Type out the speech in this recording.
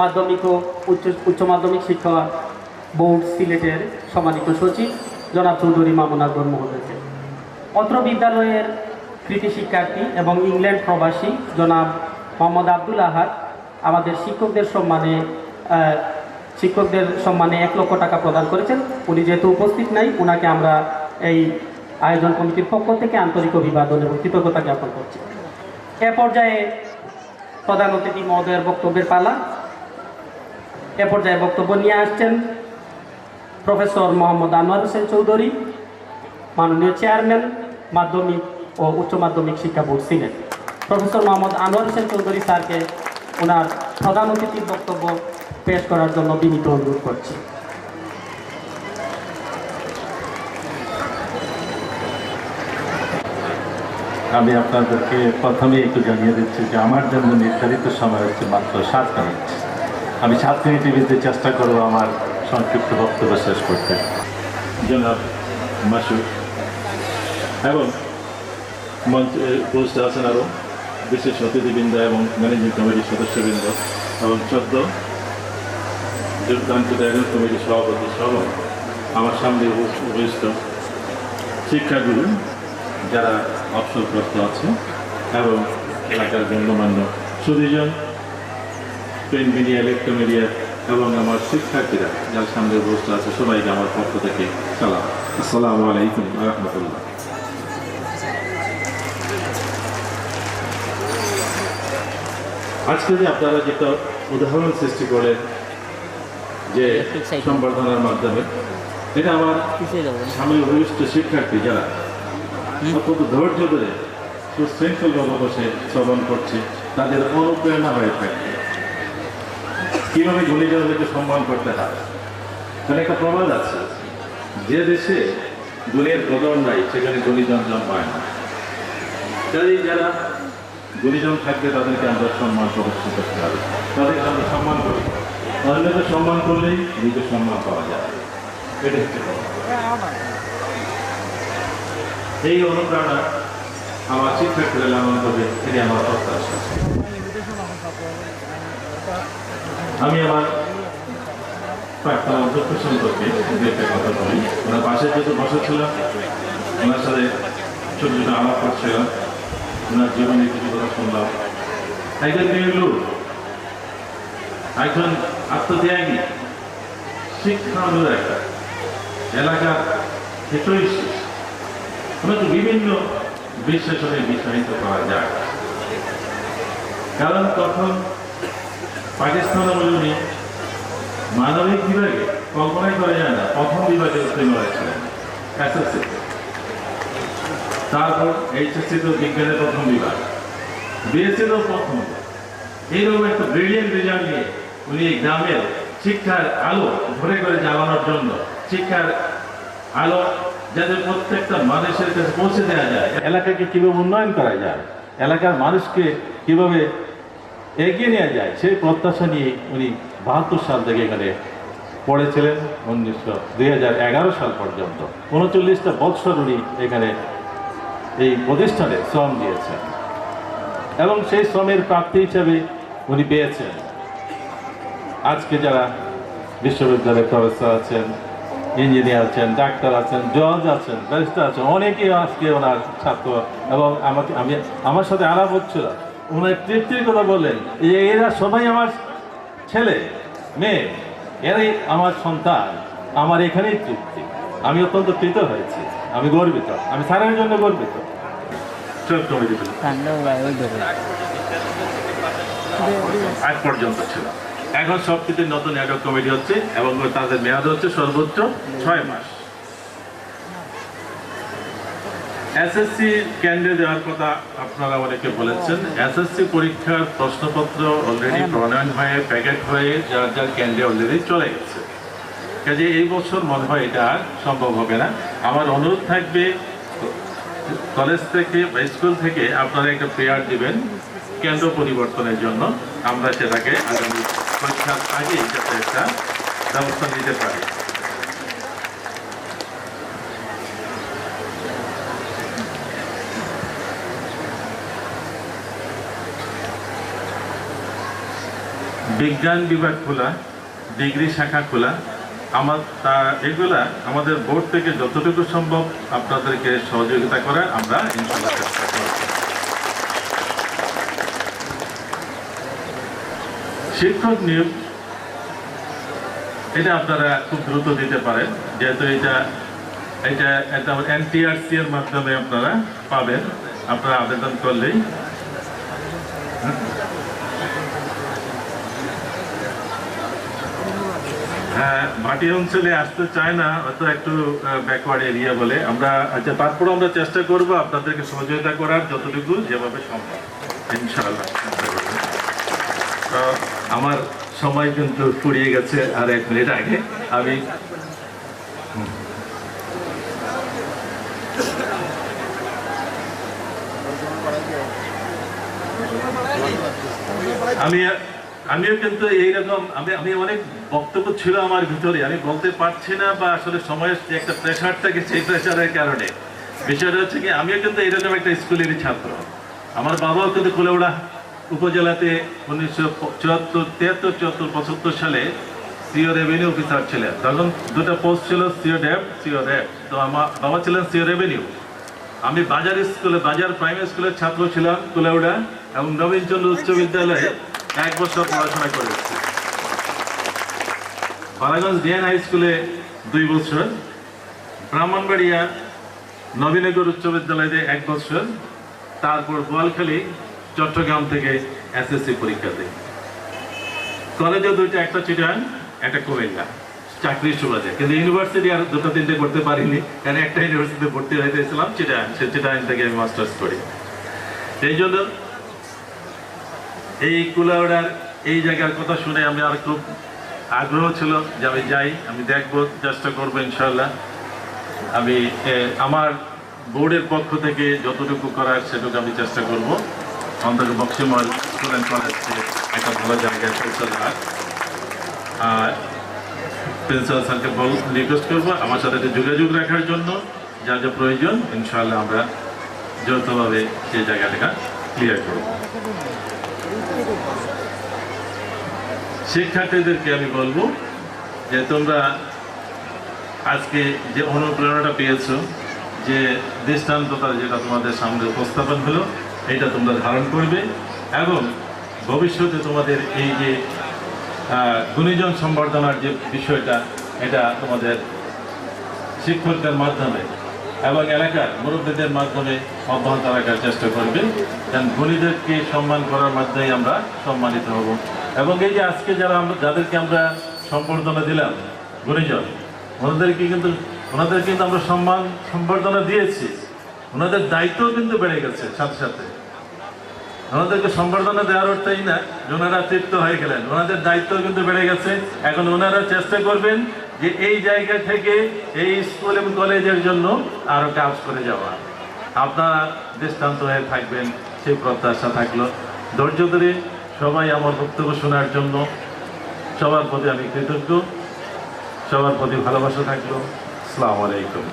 মাধ্যমিক ও উচ্চ উচ্চ মাধ্যমিক শিক্ষা বোর্ড সিলেটের সম্মানিত সচিব জনাব চৌধুরী মামুন আকবর মহোদয়কে অত্র বিদ্যালয়ের কৃতি শিক্ষার্থী এবং ইংল্যান্ড প্রবাসী জনাব মোহাম্মদ আব্দুল আহাদ, আমাদের শিক্ষকদের সম্মানে শিক্ষকদের সম্মানে এক লক্ষ টাকা প্রদান করেছেন। উনি যেহেতু উপস্থিত নাই ওনাকে আমরা এই আয়োজন কমিটির পক্ষ থেকে আন্তরিক অভিবাদন এবং কৃতজ্ঞতা জ্ঞাপন করছি। এ পর্যায়ে প্রধান অতিথি মহোদয়ের বক্তব্যের পালা। এ পর্যায়ে বক্তব্য নিয়ে আসছেন প্রফেসর মোহাম্মদ আনোয়ার হোসেন চৌধুরী, মাননীয় চেয়ারম্যান মাধ্যমিক ও উচ্চ মাধ্যমিক শিক্ষা বোর্ড সিলেট। প্রফেসর মোহাম্মদ আনোয়ার হোসেন চৌধুরী স্যারকে ওনার প্রধান অতিথির বক্তব্য পেশ করার জন্য বিনীত অনুরোধ করছি। আমি আপনাদেরকে প্রথমে একটু জানিয়ে দিচ্ছি যে আমার জন্য নির্ধারিত সময় হচ্ছে মাত্র সাত মিনিট আমি সাত ভিতরে চেষ্টা করব আমার সংক্ষিপ্ত বক্তব্য শেষ করতে। জনাব মাসুদ। এবং মঞ্চে উপস্থিত আছেন আরও বিশেষ অতিথিবৃন্দ এবং ম্যানেজিং কমিটির সদস্যবৃন্দ এবং চোদ্দ যোগদান আয়োজন কমিটির সভাপতি সহ আমার সামনে উপস্থিত শিক্ষাগুরু যারা অবসরগ্রস্ত আছে এবং এলাকার গণ্যমান্য সুদীজন প্রিন্ট মিডিয়া ইলেকট্রোমিডিয়া এবং আমার শিক্ষার্থীরা যার সামনে উপস্থিত আছে সবাইকে আমার পক্ষ থেকে সালাম। আসসালামু আলাইকুম রহমতুল্লাহ। আজকে যে আপনারা যেটা উদাহরণ সৃষ্টি করে যে সম্বর্ধনার মাধ্যমে এটা আমার স্বামী ভূমিষ্ঠ শিক্ষার্থী যারা অত্যন্ত ধৈর্য ধরে সুশৃঙ্খলভাবে বসে শ্রবণ করছে তাদের অনুপ্রেরণা হয়ে থাকে। কীভাবে গুণীজনদেরকে সম্মান করতে হয়? মানে একটা প্রবাদ আছে। যে দেশে গুণের কদর নাই, সেখানে গুণীজন জন্মায় না। কাজেই যারা গুণীজন থাকবে, তাদেরকে আমরা সম্মান প্রদর্শন করতে হবে। তাদেরকে আমরা সম্মান করি। অন্যকে সম্মান করলেই নিজের সম্মান পাওয়া যায়। এটা হচ্ছে। এই অনুপ্রেরণা আমার শিক্ষার্থীরা লালন করবে এটি আমার প্রত্যাশা। আমি আমার প্রাক্তন অধ্যক্ষ সম্পর্কে একটা কথা বলি। ওনার পাশে যেহেতু বসা ছিলাম, ওনার সাথে ছোট ছোট আলাপ করছিলাম ওনার জীবনে কিছু কথা শুনলাম। একজন লোক একজন আত্মত্যাগী। শিক্ষা অনুরাগী এলাকার হিতৈষী ওনাকে বিভিন্ন বিশ্লেষণে বিশ্বাসিত করা যায়। কারণ তখন পাকিস্তান আমলে মানবিক বিভাগে কল্পনাই করা যায় না, প্রথম বিভাগে উত্তীর্ণ হয়েছিলেন। এসএসসি তারপর এইচএসসি তো বিজ্ঞানের প্রথম বিভাগ। বিএসসি তো প্রথম। এইরকম একটা ব্রিলিয়েন্ট রেজাল্ট নিয়ে উনি গ্রামের শিক্ষার আলো ঘরে ঘরে জ্বালানোর জন্য শিক্ষার আলো যাতে প্রত্যেকটা মানুষের কাছে পৌঁছে দেওয়া যায়। এলাকাকে কীভাবে উন্নয়ন করা যায়, এলাকার মানুষকে কীভাবে এগিয়ে নেওয়া যায়। সেই প্রত্যাশা নিয়ে উনি বাহাত্তর সাল থেকে এখানে পড়েছিলেন, উনিশশো দুই সাল পর্যন্ত। উনচল্লিশটা বৎসর উনি এখানে এই প্রতিষ্ঠানে শ্রম দিয়েছেন। এবং সেই শ্রমের প্রাপ্তি হিসাবে উনি পেয়েছেন। আজকে যারা বিশ্ববিদ্যালয়ের প্রফেসর আছেন, ইঞ্জিনিয়ার আছেন, ডাক্তার আছেন, জজ আছেন, ব্যারিস্টার আছেন, অনেকেই আজকে ওনার ছাত্র এবং আমাকে আমি আমার সাথে আলাপ হচ্ছিল। ওনার তৃপ্তির কথা বললেন। যে এরা সবাই আমার ছেলে মেয়ে এরাই আমার সন্তান আমার এখানেই তৃপ্তি। আমি অত্যন্ত কৃত হয়েছি আমি গর্বিত আমি স্যারের জন্য গর্বিত। আজ পর্যন্ত ছিল। এখন সব কিছু নতুন একক কমিটি হচ্ছে এবং তাদের মেয়াদ হচ্ছে সর্বোচ্চ ছয় মাস। এসএসসি কেন্দ্রে দেওয়ার কথা আপনারা অনেকে বলেছেন। এসএসসি পরীক্ষার প্রশ্নপত্র অলরেডি প্রণয়ন হয়ে প্যাকেট হয়ে যার যার কেন্দ্রে অলরেডি চলে গেছে। কাজে এই বছর মনে হয় এটা আর সম্ভব হবে না। আমার অনুরোধ থাকবে কলেজ থেকে বা স্কুল থেকে আপনারা একটা প্রেয়ার দিবেন কেন্দ্র পরিবর্তনের জন্য। আমরা সেটাকে আগামী পরীক্ষার আগে যাতে একটা ব্যবস্থা নিতে পারি। বিজ্ঞান বিভাগ খোলা, ডিগ্রি শাখা খোলা। আমার তা এগুলা আমাদের বোর্ড থেকে যতটুকু সম্ভব আপনাদেরকে সহযোগিতা করার আমরা শিক্ষক নিয়োগ, এটা আপনারা খুব দ্রুত দিতে পারেন। যেহেতু এটা এটা একটা এনটিআরসি এর মাধ্যমে আপনারা পাবেন। আপনারা আবেদন করলেই। হ্যাঁ ভাটি অঞ্চলে আসতে চায় না হয়তো একটু ব্যাকওয়ার্ড এরিয়া বলে আমরা আচ্ছা তারপর আমরা চেষ্টা করব আপনাদেরকে সহযোগিতা করার যতটুকু যেভাবে সম্ভব, ইনশাআল্লাহ আমার সময় কিন্তু ফুরিয়ে গেছে আর এক মিনিট আগে আমি। আমি আমিও কিন্তু এইরকম, আমি আমি অনেক বক্তব্য ছিল আমার ভিতরে, আমি বলতে পারছি না বা আসলে সময়ের যে একটা প্রেশার থাকে সেই প্রেশারের কারণে। বিষয়টা হচ্ছে কি, আমিও কিন্তু এইরকম একটা স্কুলেরই ছাত্র। আমার বাবাও কিন্তু কুলেউড়া উপজেলাতে উনিশশো চুয়াত্তর, তিয়াত্তর, চুয়াত্তর, পঁচাত্তর সালে সিও রেভিনিউ অফিসার ছিলেন। তখন দুটো পোস্ট ছিল সিও ড্যাব সিও র্যাব তো আমার বাবা ছিলেন সিও রেভিনিউ আমি বাজার স্কুলে, বাজার প্রাইমারি স্কুলের ছাত্র ছিলাম কুলাউড়া এবং নবীনচন্দ্র উচ্চ বিদ্যালয়ে এক বছর পড়াশোনা করেছি। বালাগঞ্জ ডিএন হাই স্কুলে দুই বছর, ব্রাহ্মণবাড়িয়া নবীনগর উচ্চ বিদ্যালয়ে এক বছর, তারপর বোয়ালখালী চট্টগ্রাম থেকে এসএসসি পরীক্ষা দেয়। কলেজে দুইটা, একটা চিটান একটা কুমিল্লা। চাকরির সুবাদে কিন্তু ইউনিভার্সিটি আর দুটো, তিনটে করতে পারিনি, কারণ একটা ইউনিভার্সিটিতে ভর্তি হয়েছিলাম চিটান সে চিটান থেকে আমি মাস্টার্স করি। এই জন্য এই কুলাউড়ার এই জায়গার কথা শুনে আমি আর খুব আগ্রহ ছিল যে আমি যাই, আমি দেখব, চেষ্টা করব ইনশাল্লাহ আমি আমার বোর্ডের পক্ষ থেকে যতটুকু করার সেটুকু আমি চেষ্টা করব। অন্তত বক্সিমল স্টুডেন্ট কলেজকে একটা ভালো জায়গায় পৌঁছে আর প্রিন্সিপাল স্যারকে বল রিকোয়েস্ট করব আমার সাথে একটু যোগাযোগ রাখার জন্য, যা যা প্রয়োজন, ইনশাআল্লাহ আমরা যৌথভাবে সেই জায়গাটা ক্লিয়ার করব। শিক্ষার্থীদেরকে আমি বলব যে তোমরা আজকে যে অনুপ্রেরণাটা পেয়েছ, যে দৃষ্টান্ততা যেটা তোমাদের সামনে উপস্থাপন হলো, এটা তোমরা ধারণ করবে এবং ভবিষ্যতে তোমাদের এই যে গুণীজন সম্বর্ধনার যে বিষয়টা, এটা তোমাদের শিক্ষকদের মাধ্যমে এবং এলাকার মুরব্বীদের মাধ্যমে অব্যাহত রাখার চেষ্টা করবে। কারণ গুণীদেরকে সম্মান করার মাধ্যমেই আমরা সম্মানিত হব। এবং এই যে আজকে যারা আমরা যাদেরকে আমরা সম্বর্ধনা দিলাম, গুণীজন, ওনাদেরকে কিন্তু ওনাদের কিন্তু আমরা সম্মান সম্বর্ধনা দিয়েছি। ওনাদের দায়িত্বও কিন্তু বেড়ে গেছে সাথে সাথে। ওনাদেরকে সম্বর্ধনা দেওয়ার অর্থই না, যে ওনারা তৃপ্ত হয়ে গেলেন। ওনাদের দায়িত্ব কিন্তু বেড়ে গেছে। এখন ওনারা চেষ্টা করবেন যে এই জায়গা থেকে এই স্কুল এবং কলেজের জন্য আরও কাজ করে যাওয়া। আপনারা দৃষ্টান্ত হয়ে থাকবেন, সেই প্রত্যাশা থাকল। ধৈর্য ধরে সবাই আমার বক্তব্য শোনার জন্য সবার প্রতি আমি কৃতজ্ঞ, সবার প্রতি ভালোবাসা থাকল। আসসালামু আলাইকুম।